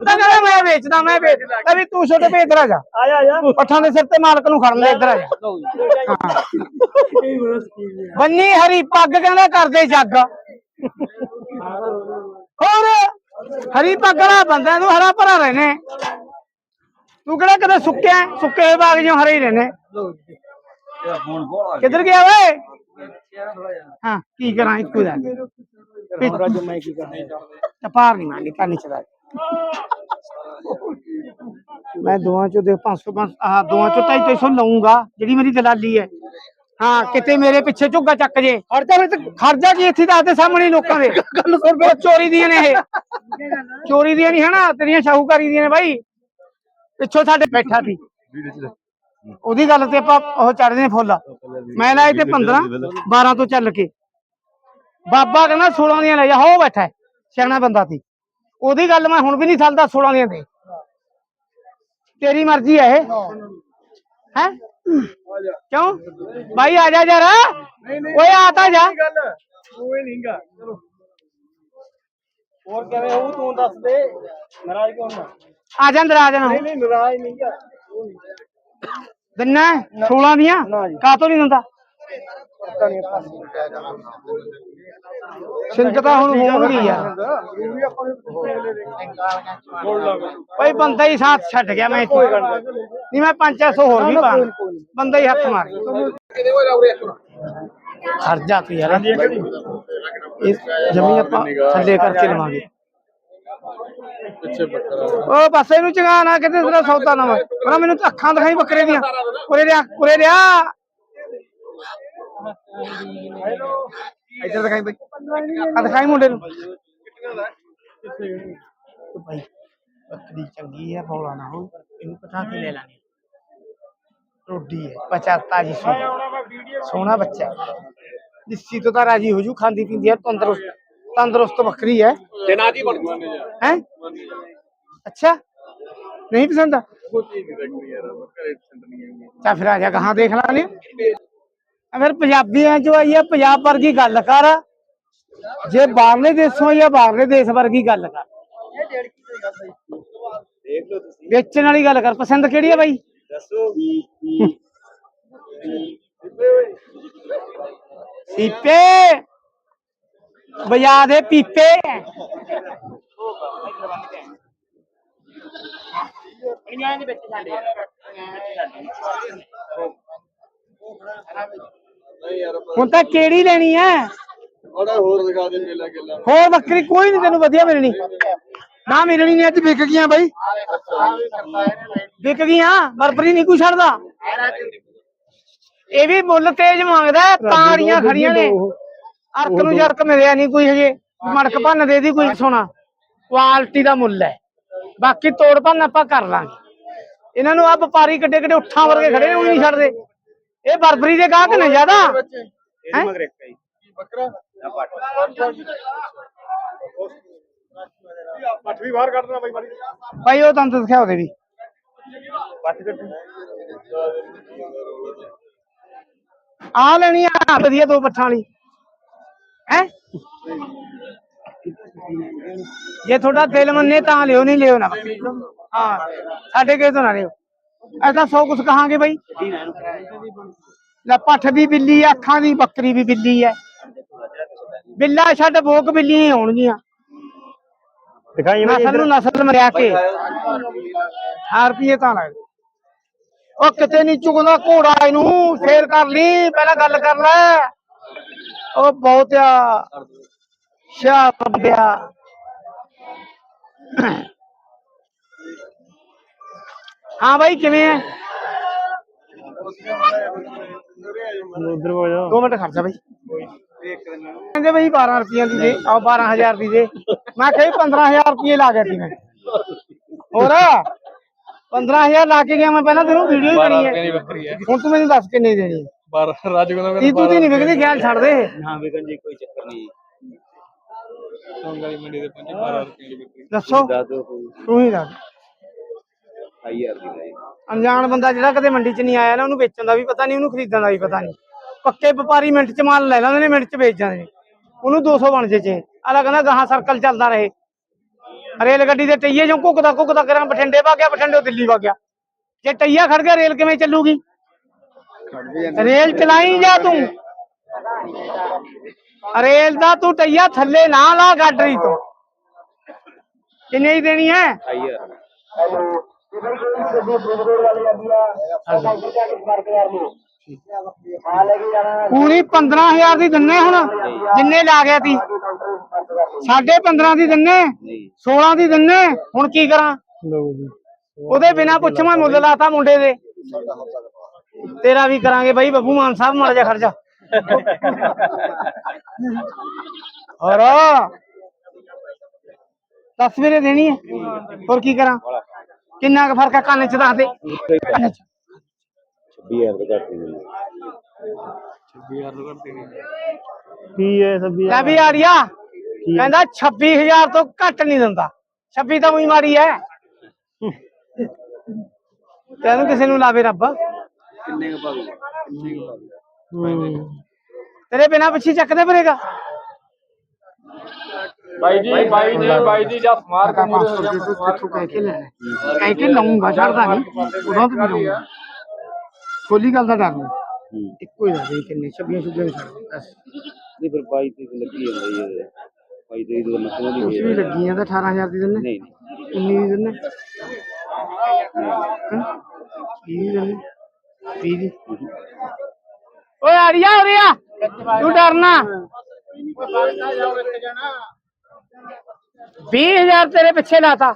ਤਾਂ ਕਹਿੰਦਾ ਮੈਂ ਵੇਚਦਾ ਮੈਂ ਵੇਚਦਾ। ਕਵੀ ਤੂੰ ਛੋਟੇ ਭੇ ਇੱਧਰ ਆ ਜਾ ਆ ਜਾ। ਆ ਜਾ ਪੱਠਾਂ ਦੇ ਸਿਰ ਤੇ ਮਾਲਕ ਨੂੰ ਖੜਨ ਦੇ ਇੱਧਰ ਆ ਜਾ। ਹਾਂ। ਬੰਨੀ ਹਰੀ ਪੱਗ ਕਹਿੰਦਾ ਕਰਦੇ ਜੱਗ। ਹੋਰ ਹਰੀ ਪੱਗ ਵਾਲਾ ਬੰਦਾ ਨੂੰ ਹਰਾ ਭਰਾ ਰਹਿਨੇ ਤੂੰ ਕਿਹੜਾ ਕਦੇ ਸੁੱਕਿਆ? ਸੁੱਕੇ ਹੋਏ ਬਾਗ ਜਿਉਂ ਹਰੇ ਹੀ ਰਹਿਨੇ ਕਿੱਧਰ ਗਿਆ ਓਏ? ਹਾਂ ਕੀ ਕਰਾਂ ਇੱਕੋ ਦਾ ਰਾਜ ਮੈਂ ਕੀ ਕਰਨਾ। ਟਪਾਰ ਨਹੀਂ ਮੰਗੀ ਕੰਨ ਚੜਾ ਮੈਂ ਦੋਵਾਂ ਚੋਂ ਦੇ 500 500 ਆਹ ਦੋਵਾਂ ਚੋਂ 250 ਲਊਂਗਾ ਜਿਹੜੀ ਮੇਰੀ ਦਲਾਲੀ ਹੈ ਹਾਂ ਕਿਤੇ ਮੇਰੇ ਪਿੱਛੇ ਝੁੱਗਾ ਚੱਕ ਜੇ ਖਰਚਾ ਵਿੱਚ ਖਰਚਾ ਕੀ ਇੱਥੇ ਦੱਸਦੇ ਸਾਹਮਣੇ ਹੀ ਲੋਕਾਂ ਦੇ ਗੱਲ ਕਰ ਚੋਰੀ ਦੀਆਂ ਨੇ ਇਹ ਚੋਰੀ ਦੀਆਂ ਨਹੀਂ ਹਨਾ ਤੇਰੀਆਂ ਸ਼ਾਹੂਕਾਰੀ ਦੀਆਂ ਨੇ ਬਾਈ ਪਿੱਛੋਂ ਸਾਡੇ ਬੈਠਾ ਸੀ ਉਹਦੀ ਗੱਲ ਤੇ ਆਪਾਂ ਉਹ ਚੜਦੇ ਨੇ ਫੁੱਲ ਮੈਂ ਲਾਏ ਤੇ 15 12 ਤੋਂ ਚੱਲ ਕੇ ਬਾਬਾ ਕਹਿੰਦਾ 16 ਦੀਆਂ ਲੈ ਜਾ ਹੋ ਬੈਠਾ ਹੈ, ਸਿਆਣਾ ਬੰਦਾ ਸੀ ਉਹਦੀ ਗੱਲ ਮੈਂ ਹੁਣ ਵੀ ਨਹੀਂ ਛੱਡਦਾ 16 ਦੀਆਂ ਦੇ। ਤੇਰੀ ਮਰਜ਼ੀ ਹੈ ਇਹ। ਹੈ? ਕਿਉਂ? ਭਾਈ ਆ ਜਾ ਜਰਾ ਓਏ ਆ ਤਾਂ ਜਾ। ਗੱਲ ਕੋਈ ਨਹੀਂਗਾ ਚਲੋ ਹੋਰ ਕਿਵੇਂ ਹੋਊ? ਤੂੰ ਦੱਸ ਦੇ। ਨਾਰਾਜ਼ ਕਿਉਂ ਨਾ ਆ ਜਾ ਅੰਦਰ ਆ ਜਾਣਾ ਨਹੀਂ ਨਹੀਂ ਨਾਰਾਜ਼ ਨਹੀਂਗਾ ਦਿਨਾ 16 ਦੀਆਂ? ਨਾ ਜੀ। ਕਾਤੋਂ ਨਹੀਂ ਦਿੰਦਾ? ਪਤਾ ਨਹੀਂ ਸਿੰਕਤਾ ਹੁਣ ਹੋ ਗਈ ਲਾ ਭਾਈ ਬੰਦਾ ਹੀ ਸਾਥ ਛੱਡ ਗਿਆ ਮੈਂ ਗੱਲ ਨਹੀਂ। ਮੈਂ 500 ਹੋਰ ਵੀ ਪਾ ਬੰਦਾ ਹੀ ਹੱਥ ਮਾਰ। ਖਰਜਾ ਤੂੰ ਯਾਰ। ਇਹ ਜਮੀ ਆਪਾਂ ਥੱਲੇ ਕਰਕੇ ਲਵਾਂਗੇ। ਉਹ ਬਸ ਇਹਨੂੰ ਚੰਗਾ ਨਾ ਕਿਤੇ ਤੇਰਾ ਸੌਦਾ ਨਾ ਮੈਨੂੰ ਤਾਂ ਅੱਖਾਂ ਦਿਖਾਈ ਬੱਕਰੇ ਦੀਆਂ। ਉਰੇ ਰਿਆ ਉਰੇ ਰਿਆ। ਇੱਧਰ ਦਿਖਾਈ ਬਈ ਆ ਦਿਖਾਈ ਮੁੰਡੇ ਨੂੰ ਭਾਈ ਬੱਕਰੀ ਚੰਗੀ ਹੈ ਬੋਲਾ ਨਾ ਹੋ ਇਹਨੂੰ ਪਠਾ ਕੇ ਲੈ ਲਾਂਗੇ ਰੋਡੀ ਹੈ ਪਚਾਤਾ ਜੀ ਸੋਹਣਾ ਸੋਹਣਾ ਬੱਚਾ ਹੈ ਲਿੱਸੀ ਤੋਂ ਤਾਂ ਰਾਜੀ ਹੋ ਜੂ ਖਾਂਦੀ ਪੀਂਦੀ ਹੈ ਤੰਦਰੁਸਤ ਤੰਦਰੁਸਤ ਬੱਕਰੀ ਹੈ ਜਨਾ ਦੀ ਬਣ ਹੈ ਅੱਛਾ ਨਹੀਂ ਪਸੰਦ ਆ ਚਾ ਫਿਰ ਆ ਜਾ ਕਹਾਂ ਦੇਖ ਲਾਂਗੇ ਆ ਫਿਰ ਪੰਜਾਬੀਆਂ ਚੋਂ ਆਈ ਆ ਪੰਜਾਬ ਵਰਗੀ ਗੱਲ ਕਰ ਜੇ ਬਾਹਰਲੇ ਦੇਸ਼ੋਂ ਆਈ ਆ ਬਾਹਰਲੇ ਦੇਸ਼ ਵਰਗੀ ਗੱਲ ਕਰ ਦੇਖ ਲਓ ਤੁਸੀਂ ਵੇਚਣ ਵਾਲੀ ਗੱਲ ਕਰ ਪਸੰਦ ਕਿਹੜੀ ਆ ਬਾਈ ਦੱਸੋ ਪੀਪੇ ਬਜਾ ਦੇ ਪੀਪੇ ਹੁਣ ਤਾਂ ਕਿਹੜੀ ਲੈਣੀ ਐ ਉਹਦਾ ਹੋਰ ਦਿਖਾ ਦੇ ਮੇਲਾ ਗੱਲਾਂ। ਹੋਰ ਬੱਕਰੀ ਕੋਈ ਨਹੀਂ ਤੈਨੂੰ ਵਧੀਆ ਮਿਲਣੀ। ਨਾ ਮਿਲਣੀ ਨਹੀਂ ਅੱਜ ਵਿਕ ਗਈਆਂ ਬਾਈ। ਵਿਕ ਗਈਆਂ ਬਰਬਰੀ ਨਹੀਂ ਕੋਈ ਛੱਡਦਾ। ਇਹ ਵੀ ਮੁੱਲ ਤੇਜ ਮੰਗਦਾ ਹੈ, ਤਾੜੀਆਂ ਖੜੀਆਂ ਨੇ। ਅਰਕ ਨੂੰ ਜਰਕ ਮਿਲਿਆ ਨਹੀਂ ਕੋਈ ਹਜੇ। ਮੜਕ ਭੰਨ ਦੇ ਦੀ ਕੋਈ ਸੋਨਾ। ਕੁਆਲਿਟੀ ਦਾ ਮੁੱਲ ਹੈ। ਬਾਕੀ ਤੋੜ ਭੰਨ ਆਪਾਂ ਕਰ ਲਾਂਗੇ। ਇਹਨਾਂ ਨੂੰ ਆ ਵਪਾਰੀ ਕਿੱਡੇ ਕਿੱਡੇ ਉੱਠਾਂ ਵਰਗੇ ਖੜੇ ਨੇ ਉਹ ਨਹੀਂ ਛੱਡਦੇ। ਇਹ ਬਰਬਰੀ ਦੇ ਗਾਹਕ ਨੇ ਜ਼ਿਆਦਾ। ਇਹਦੇ ਮਗਰ ਇੱਕ ਆਈ ਬੱਕਰਾ? ਪੱਟ। ਵੀ ਬਾਹਰ ਕੱਢਣਾ ਬਾਈ ਮਾਰੀ ਭਾਈ ਉਹ ਦੰਦ ਦਿਖਾਓ ਦੇ ਵੀ ਪੱਟ ਕੱਢ ਆ ਲੈਣੀ ਆ ਵਧੀਆ ਦੋ ਪੱਠਾਂ ਵਾਲੀ। ਹੈ? ਜੇ ਤੁਹਾਡਾ ਦਿਲ ਮੰਨੇ ਤਾਂ ਲਿਓ ਨਹੀਂ ਲਿਓ ਨਾ। ਹਾਂ ਸਾਡੇ ਕਿਸੇ ਤੋਂ ਨਾ ਲਿਓ। ਐਸਾ ਸੌ ਕੁਛ ਕਹਾਂਗੇ ਬਈ। ਲੈ ਪੱਠ ਵੀ ਬਿੱਲੀ ਆ, ਅੱਖਾਂ ਦੀ ਬੱਕਰੀ ਵੀ ਬਿੱਲੀ ਹੈ ਬਿੱਲਾ ਛੱਡ ਬੋਕ ਬਿੱਲੀਆਂ ਹੀ ਹੋਣਗੀਆਂ ਦਿਖਾਈ ਨਸਲ ਨੂੰ ਨਸਲ ਮਰਿਆ ਕੇ। ਹਾਂ ਰੁਪਏ ਤਾਂ ਲੱਗ ਉਹ ਕਿਤੇ ਨਹੀਂ ਚੁਗਦਾ ਘੋੜਾ ਇਹਨੂੰ ਫੇਰ ਕਰ ਲਈ ਪਹਿਲਾਂ ਗੱਲ ਕਰ ਲੈ। ਉਹ ਬਹੁਤ ਆ ਸ਼ਾ ਬੰਦਿਆ। ਹਾਂ ਬਾਈ ਕਿਵੇਂ ਹੈ ਉਧਰ ਹੋ ਜਾ। ਦੋ ਮਿੰਟ ਖਰਚਾ ਬਾਈ। ਕਹਿੰਦੇ ਬਈ 12 ਰੁਪਈਆਂ ਦੀ ਦੇ ਆਹ 12000 ਦੀ ਦੇ। ਮੈਂ ਕਹੀ 15000 ਰੁਪਏ ਲਾ ਗਿਆ ਸੀ ਮੈਂ। ਹੋਰ? 15000 ਲਾ ਕੇ ਗਿਆ ਮੈਂ ਪਹਿਲਾਂ ਤੈਨੂੰ ਵੀਡੀਓ ਹੀ ਕਰੀ ਹੈ ਹੁਣ ਤੂੰ ਮੈਨੂੰ ਦੱਸ ਕਿੰਨੇ ਦੇਣੀ ਹੈ ਬਾਰਾਂ ਰਾਜੂ ਤੀ ਤੂੰ ਨਹੀਂ ਵਿਕਦੀ ਖਿਆਲ ਛੱਡ ਦੇ। ਹਾਂ ਵਿਕਨ ਜੀ ਕੋਈ ਚੱਕਰ ਨਹੀਂ। ਟੋਂਗਾਲੀ ਮੰਡੀ ਦੇ 5 12 ਰੁਪਏ ਦੀ ਵਿਕਰੀ ਦੱਸੋ। ਤੂੰ ਹੀ ਦੱਸ। 2000 ਦੀ ਲਈ ਅਣਜਾਣ ਬੰਦਾ ਜਿਹੜਾ ਕਦੇ ਮੰਡੀ 'ਚ ਨਹੀਂ ਆਇਆ ਨਾ ਉਹਨੂੰ ਵੇਚਣ ਦਾ ਵੀ ਪਤਾ ਨਹੀਂ ਉਹਨੂੰ ਖਰੀਦਣ ਦਾ ਵੀ ਪਤਾ ਨਹੀਂ। ਪੱਕੇ ਵਪਾਰੀ ਮਿੰਟ 'ਚ ਮਾਲ ਲੈ ਲੈਂਦੇ ਨੇ ਮਿੰਟ 'ਚ ਵੇਚ ਜਾਂਦੇ ਨੇ। ਉਹਨੂੰ 200 ਬਣ ਜੇ ਚੇ ਅਲਾ ਕਹਿੰਦਾ ਗਾਹਾਂ ਸਰਕਲ ਚੱਲਦਾ ਰਹੇ। ਰੇਲ ਗੱਡੀ ਦੇ ਟਈਏ ਜੋ ਘੁੱਕਦਾ ਘੁੱਕਦਾ ਕਰਾਂ ਬਠਿੰਡੇ ਵਾ ਗਿਆ ਬਠਿੰਡੇ ਦਿੱਲੀ ਵਾ ਗਿਆ। ਜੇ ਟਈਆ ਖੜ ਗਿਆ ਰੇਲ ਕਿਵੇਂ ਚੱਲੂਗੀ? ਰੇਲ ਚਲਾਈ ਜਾ ਤੂੰ। ਰੇਲ ਦਾ ਤੂੰ ਟਈਆ ਥੱਲੇ ਨਾ ਲਾ ਗੱਡਰੀ ਤੋਂ। ਕਿੰਨੇ ਹੀ ਦੇਣੀ ਹੈ? ਪੂਰੀ 15000 ਦੀ ਦਿੰਨੇ ਹੁਣ ਜਿੰਨੇ ਲਾ ਗਿਆ ਤੀ। ਸਾਢੇ 15 ਦੀ ਦਿੰਨੇ 16 ਦੀ ਦਿੰਨੇ ਹੁਣ ਕੀ ਕਰਾਂ? ਉਹਦੇ ਬਿਨਾ ਪੁੱਛ ਮੈਂ ਮੁੱਲ ਲਾਤਾ ਮੁੰਡੇ ਦੇ। ਤੇਰਾ ਵੀ ਕਰਾਂਗੇ ਬਾਈ ਬੱਬੂ ਮਾਨ ਸਾਹਿਬ ਮਾੜਾ ਜਿਹਾ ਖਰਚਾ। ਹੋਰ। ਦਸ ਵੀਰੇ ਦੇਣੀ ਹੈ। ਹੋਰ ਕੀ ਕਰਾਂ? ਕਿੰਨਾ ਕੁ ਫ਼ਰਕ ਹੈ ਕੰਨ ਚ ਦੱਸ ਦੇ। ਕੰਨ ਚ। 26000 ਦਾ ਘੱਟ ਨਹੀਂ ਕੀ ਹੈ ਸਭੀ ਲੈ ਵੀ ਆੜੀਆ ਕਹਿੰਦਾ 26000 ਤੋਂ ਘੱਟ ਨਹੀਂ ਦਿੰਦਾ। 26 ਤਾਂ ਉਹੀ ਮਾਰੀ ਐ ਤੈਨੂੰ ਕਿਸੇ ਨੂੰ ਲਾਵੇ ਰੱਬ। ਕਿੰਨੇ ਕੁ ਭਾਵੇਂ ਕਿੰਨੇ ਕੁ ਭਾਵੇਂ ਤੇਰੇ ਬਿਨਾ ਪਿੱਛੇ ਚੱਕਦੇ ਫਿਰੇਗਾ। ਬਾਈ ਜੀ ਬਾਈ ਜੀ ਬਾਈ ਜੀ ਜਦ ਮਾਰ ਕੇ ਮੁਰੇ ਹੋ ਜਾ ਕਿੱਥੋਂ ਕਹਿ ਕੇ ਲੈਣਾ ਕਹਿ ਕੇ ਲਾਉਂਗਾ ਛੱਡਦਾ ਨਹੀਂ ਉਦੋਂ ਤੇ ਵੀ ਲਾਉਂਗਾ ਖੋਲੀ ਗੱਲ ਦਾ ਡਰ ਨਹੀਂ ਇੱਕੋ ਹੀ ਦੱਸ ਦੇ ਕਿੰਨੇ 26 ਛੁੱਬੇ ਨੂੰ ਛੱਡ ਦੇ ਬਸ ਨਹੀਂ ਫਿਰ 22 ਤੇ ਲੱਗੀ ਜਾਂਦਾ ਜੀ ਬਾਈ ਤੇ ਇਹਦੇ ਮਤਲਬ ਨਹੀਂ ਕੁਛ ਵੀ ਲੱਗੀਆਂ ਤਾਂ 18000 ਦੀ ਦਿੰਨੇ ਨਹੀਂ ਨਹੀਂ 19 ਦੀ ਦਿੰਨੇ ਹੈਂ? ਵੀਹ ਦੀ ਦਿੰਨੇ 20 ਦੀ ਓਏ ਆੜੀਆ ਉਰੇ ਆ ਤੂੰ ਡਰਨਾ 20000 ਤੇਰੇ ਪਿੱਛੇ ਲਾਤਾ।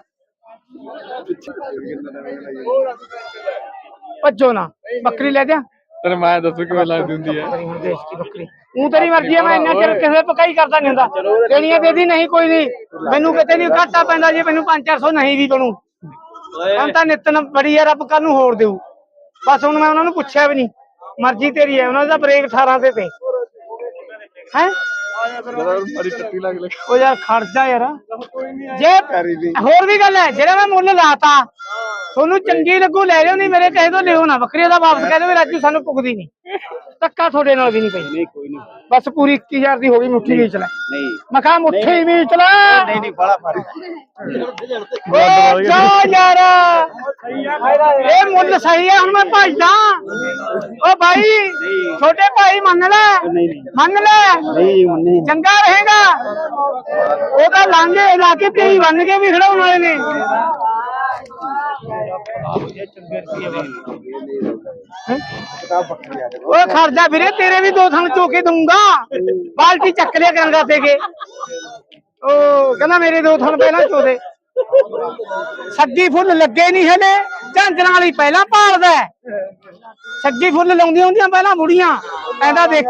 ਭੱਜੋ ਨਾ ਬੱਕਰੀ ਲੈ ਦਿਆਂ ਤੇਰੇ ਮੈਂ ਦੱਸੂ ਕਿਵੇਂ ਲੱਗ ਦਿੰਦੀ ਹੈ। ਬੱਕਰੀ ਹੁਣ ਦੇਸ਼ ਦੀ ਬੱਕਰੀ। ਉਹ ਤੇਰੀ ਮਰਜ਼ੀ ਹੈ ਮੈਂ ਇੰਨਾ ਚਿਰ ਕਿਸੇ ਪਕਾਈ ਕਰਦਾ ਨਹੀਂ ਹੁੰਦਾ। ਦੇਣੀਆਂ ਦੇ ਦੀ ਨਹੀਂ ਕੋਈ ਨਹੀਂ ਮੈਨੂੰ ਕਿਤੇ ਨਹੀਂ ਘਾਟਾ ਪੈਂਦਾ ਜੇ ਮੈਨੂੰ 5-400 ਨਹੀਂ ਵੀ ਬਣੂ ਹੁਣ ਤਾਂ ਨਿਤਨ ਬੜੀ ਹੈ ਰੱਬ ਕੱਲ ਨੂੰ ਹੋਰ ਦੇਊ। ਬਸ ਹੁਣ ਮੈਂ ਉਹਨਾਂ ਨੂੰ ਪੁੱਛਿਆ ਵੀ ਨਹੀਂ। ਮਰਜ਼ੀ ਤੇਰੀ ਹੈ ਉਹਨਾਂ ਦਾ ਬ੍ਰੇਕ 18 ਤੇ ਤੇ। ਹੈ? ਬੜੀ ਟੱਟੀ ਲੱਗ ਲੱਗ। ਉਹ ਯਾਰ ਖਰਚਾ ਯਾਰ। ਜੇ ਹੋਰ ਵੀ ਗੱਲ ਹੈ ਜਿਹੜਾ ਮੈਂ ਮੁੱਲ ਲਾਤਾ ਤੁਹਾਨੂੰ ਚੰਗੀ ਲੱਗੂ ਲੈ ਲਿਓ ਨਹੀਂ ਮੇਰੇ ਕਹੇ ਤੋਂ ਲਿਓ ਨਾ ਬੱਕਰੀ ਦਾ ਵਾਪਸ ਕਹਿ ਦਿਓ ਰਾਜੂ ਸਾਨੂੰ ਪੁੱਗਦੀ ਨਹੀਂ ਧੱਕਾ ਤੁਹਾਡੇ ਨਾਲ ਵੀ ਨਹੀਂ ਪਈ ਨਹੀਂ ਕੋਈ ਨਹੀਂ। ਬਸ ਪੂਰੀ 21000 ਦੀ ਹੋ ਗਈ ਮੁੱਠੀ ਵਿੱਚ ਲੈ। ਨਹੀਂ। ਮੈਂ ਕਿਹਾ ਮੁੱਠੀ ਵਿੱਚ ਲੈ। ਨਹੀਂ ਨਹੀਂ ਫ਼ਰਕ ਓ ਜਾ ਯਾਰ। ਇਹ ਮੁੱਲ ਸਹੀ ਹੈ ਹੁਣ ਮੈਂ ਭਜਦਾ। ਓ ਭਾਈ ਛੋਟੇ ਭਾਈ ਮੰਨ ਲੈ। ਮੰਨ ਲੈ। ਚੰਗਾ ਰਹੇਗਾ। ਉਹ ਤਾਂ ਲਾਂਗੇ ਇਲਾਕੇ ਤੇ ਹੀ ਬੰਨ ਕੇ ਵੀ ਖੜਾਉਣ ਵਾਲੇ ਨੇ। ਉਹ ਖਰਚਾ ਵੀਰੇ, ਤੇਰੇ ਵੀ ਦੋ ਥਣ ਚੋਕੇ ਦਊਂਗਾ। ਬਾਲਟੀ ਚੱਕ ਲਿਆ ਕਰਾਂਗਾ ਤੇ ਕੇ। ਉਹ ਕਹਿੰਦਾ ਮੇਰੇ ਦੋ ਥਣ ਪਹਿਲਾਂ ਚੋਦੇ। ਸੱਗੀ ਫੁੱਲ ਲੱਗੇ ਨਹੀਂ ਹਲੇ, ਝਾਂਜਰਾਂ ਵਾਲੀ ਪਹਿਲਾਂ ਭਾਲਦਾ ਸੱਗੀ ਫੁੱਲ ਲਾਉਂਦੀਆਂ ਹੁੰਦੀਆਂ, ਪਹਿਲਾਂ ਬੁੜੀਆਂ ਕਹਿੰਦਾ ਦੇਖ